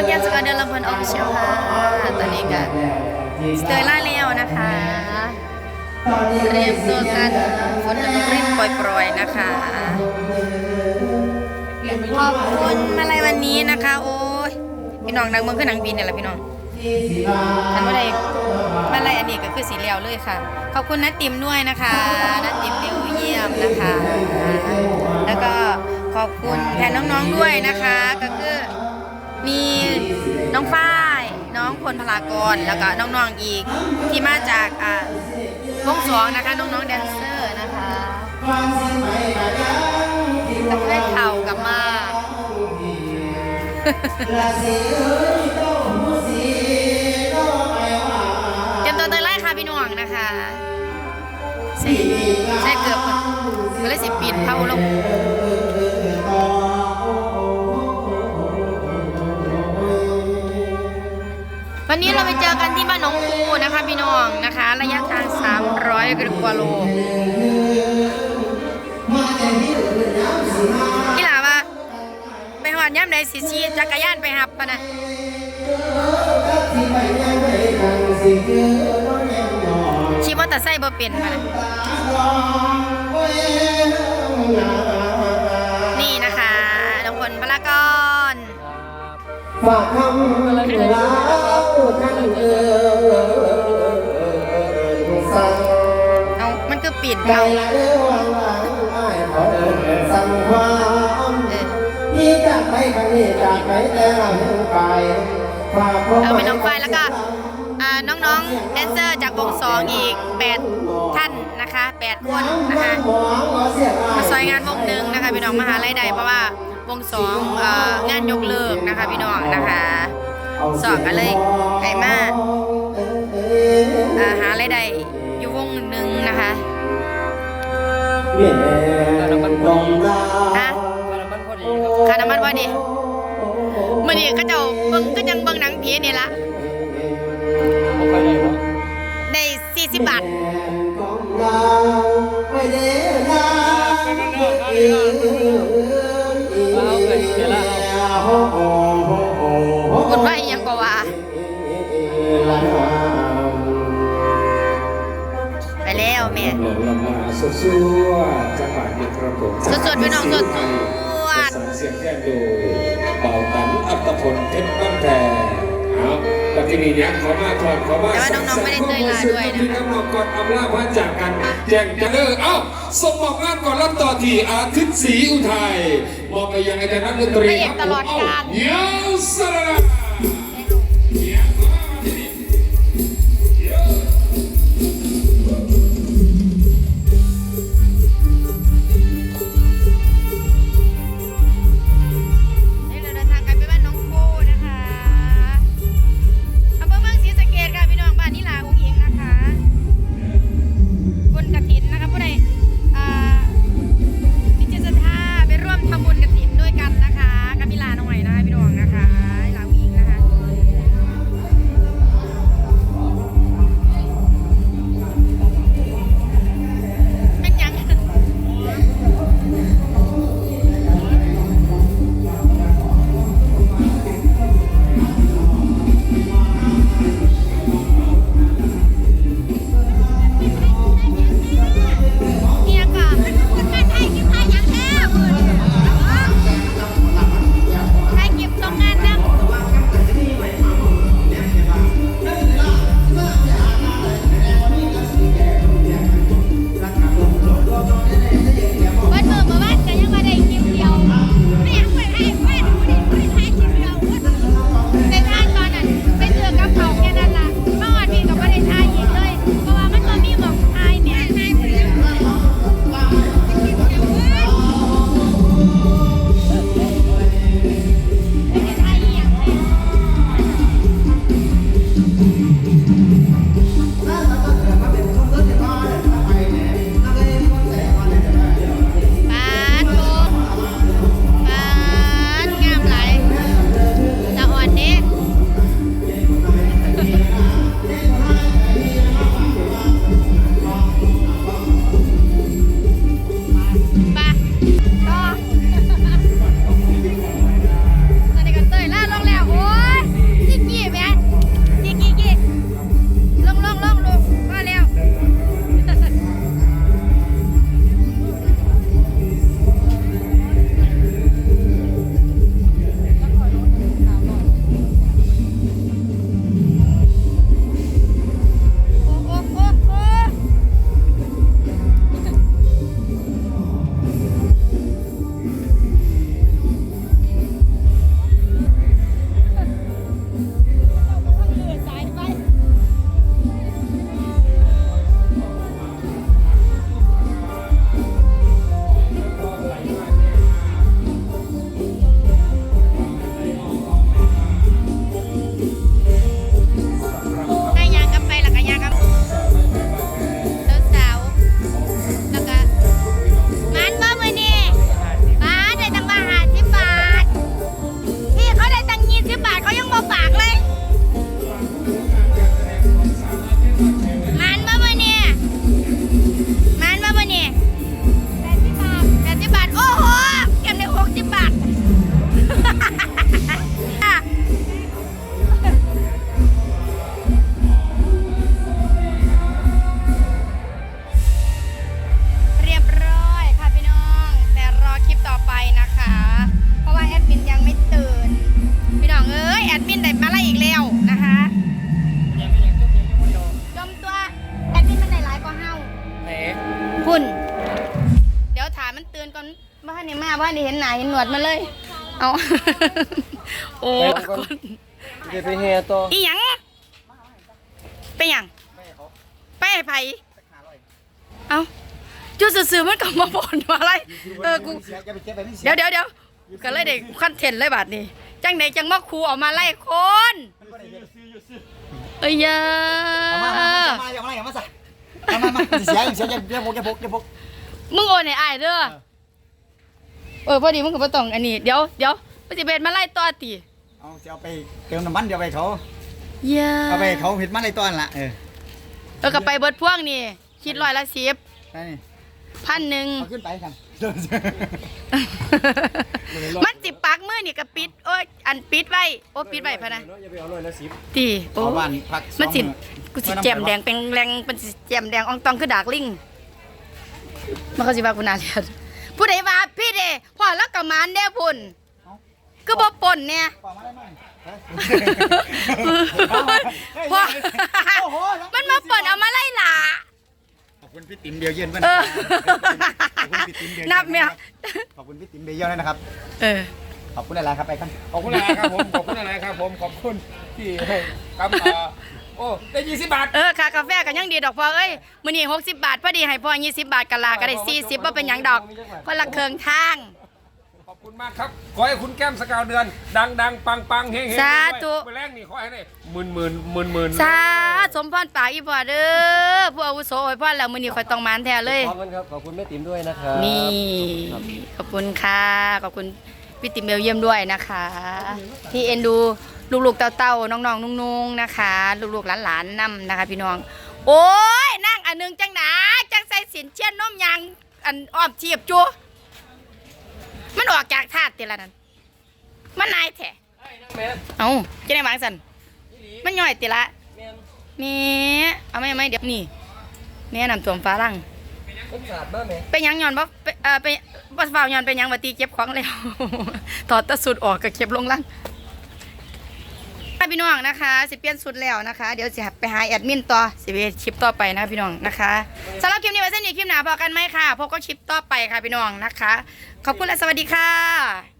ช่องแก้มสกาวเดินลำเพลินออฟฟิเชียลค่ะตอนนี้ก็สเตยล่าแล้วนะคะเตรียมตัวกันฝนตกริบปล่อยๆนะคะขอบคุณมาลัยวันนี้นะคะ โอ้ยพี่น้องดังเมืองขึ้นหนังบินเนี่ยแหละพี่น้องทันว่าอะได้มาลัยอันนี้ก็คือสีเหลียวเลยค่ะ ขอบคุณนัดติมด้วยนะคะนัดติมเบลเยี่ยมนะคะ แล้วก็ขอบคุณแทนน้องๆด้วยนะคะ ก็คือ มีน้องฝ้ายน้องพลพลากรแล้วก็น้องๆอีกที่มาจากอ่าวงสองนะคะน้องๆแดนเซอร์นะคะกับเพื่เข่ากับมาเตรียมตัวเตยไล่ค่ะพี่น่วงนะคะใส่ใส่เกือบก็เลยสิปีเข้าลง วันนี้เราไปเจอกันที่บ้านหนองคูนะคะพี่น้องนะคะ ระยะทาง 300กว่าโลนี่หล่ะว่าไปหอดย่ำใดสิชีจักรยานไปหับปะนะชีมอเตอร์ไซค์บ่เป็นปะนะนี่นะคะน้องพลพลากรฝากคำเล่า ท่นเอ่ยสั่งเอามันคือปิดใจเอาละเด้อวางวางอ้ายขอเดินสั่งความเออที่จากไปกันนี้จากไปและหนึ่งไปเอาไปน้องฝ้ายแล้วก็อ่าน้องๆแดนเซอร์จากวงสองอีก 8 ท่านนะคะ8คนนะคะมองขอเสียงอ้าซอยงานวงหนึ่งนะคะพี่น้องมหาลัยใดเพราะว่าวงสองงานยกเลิกนะคะพี่น้องนะคะ สอบกันเลยไก่มาอ่าหาอะไรายได้อยู่วงหนึ่งนะคะเมียดองดาฮะค่าน้ำมันว่าดิมื่อนี้ก็เจ้าเบิ่งก็ยังเบิ่งหนังผีนี่ละ แล้วแม่หลงลำมาสดสวดจังหวะนี้ครับผมสดๆพี่น้องสดๆประสานเสียงแค่โดยเบาตันอัปพลเพชรบ้านแพรเอาปฏิทินยักษ์ขอมาถอดขอมาแต่ว่าน้องๆไม่ได้เตยลาด้วยนะคะพี่น้องๆก่อนอำลาพระจากกันแจ้งจะเลิกเอ้าส่งมอบงานก่อนรับต่อที่อาทิตย์ศรีอุทัยมอบไปยังอาจารย์นักดนตรีพระเอกตลอดกาลเยาวสระุ่น เดี๋ยวถามมันเตือนก่อนบ้านนี่มาบ้านนี่เห็นหนาเห็นหนวดมาเลย เอา โอ้คปก่อน ไปไปเฮียต่ออีหยังไปหยังไม่เไปไผสัเอาจุดสื่อๆมันก็มาบ่นว่าอะไร เออกูเดี๋ยวเดี๋ยวเดี๋ยวก็เลยเด็กขั้นเทนเลยบาดนี้จังไหนจังมาครูออกมาไล่คน เอ้ยยา อย่มาอย่มาอย่มาอย่มาซะ เอามามาเสียเสียอย่าพกอย่าพกอย่าพกมึงโอนให้อ้ายเด้อเออพอดีมึงก็บ่ต้องอันนี้เดี๋ยวเดี๋ยวมันสิเป็นมาไล่ต่อติเอาจะเอาไปเติมน้ำมันเดี๋ยวไปเขาเยาเอาไปเขาเห็ดมันในตอนละเออเออก็ไปเบิดพวงนี่คิดร้อยละสิบได้นี่พันหนึ่งเอาขึ้นไปกัน มันสิปักมือนี่ก็ปิด โอ้ยอันปิดไว้ โอ้ปิดไว้พะนะอย่าไปเอาเลยละสิบตีโอ้เอาบ้านพักมันสิกูสิแจมแดงเป็นแรงเป็นสิแจมแดงอองตองคือดากลิงมันก็สิว่ากูน่าเลียดผู้ใดว่าพี่เด้พ่อแล้วก็มานเด้พุ่นคือบ่ป่นเนี่ยพ่อมันมาป่นเอามาไล่หลาขอบคุณพี่ติ๋มเดียวเย็นเพื่อนเออขอบคุณ พี่ติ๋มเดียวนับไหมขอบคุณพี่ติ๋มเดียวเย็นด้วยนะครับ เออ ขอบคุณหลายๆครับไปกันขอบคุณอะไรครับผมขอบคุณอะไรครับผมขอบคุณที่ให้ครับเอ่อโอ้ได้ยี่สิบบาท เออค่ากาแฟก็ยังดีดอกพอเอ้ยมื้อนี้60 บาทพอดีให้พ่อ20 บาทกะลาก็ได้40บ่เป็นหยังดอกคนละเครื่องทางขอบ คุณมากครับ ขอให้คุณแก้มสกาวเดือน ดังดังปังปังเฮงเฮงสาธุ ไปแรกนี่ขอให้ได้หมื่นหมื่นหมื่นหมื่นสาธุสมพรปากอีพ่อเด้อผู้อาวุโสอวยพรแล้วมื้อนี้ข่อยต้องมานแท้เลยพร้อมกันครับ ขอบคุณแม่ติ๋มด้วยนะครับนี่ ขอบคุณค่ะ ขอบคุณพี่ติ๋มเบลเยี่ยมด้วยนะคะ ที่เอ็นดูลูกๆเต้าๆน้องๆนุ่งๆนะคะ ลูกๆหลานๆนำนะคะ พี่น้อง โอ้ยนั่งอันหนึงจังหนาจังใส่สินเชียนนมยางอันอ้อมเทียบจู มันออกจากธาตุติละนั้นมันนายแท้เอาจะได้วางสันมันย่อยติละแม่เอาไหม่ไม่เดี๋ยวนี่แม่นำตัวฟ้าลังเป็นขาดมากไหมไปหยังย้อนบ่ไปเอ่อไปบ่ฟ้าวย้อนไปหยังว่าตีเก็บของแล้วถอดแตะสุดออกก็เก็บลงลังค่ะพี่น้องนะคะสิเปลี่ยนสุดแล้วนะคะ เดี๋ยวสิไปหาแอดมินต่อสิไปคลิปต่อไปนะพี่น้องนะคะสำหรับคลิปนี้ไว้เส้นนี้คลิปหนาพอกันไหมค่ะพบก็คลิปต่อไปค่ะพี่น้องนะคะ ขอบคุณและสวัสดีค่ะ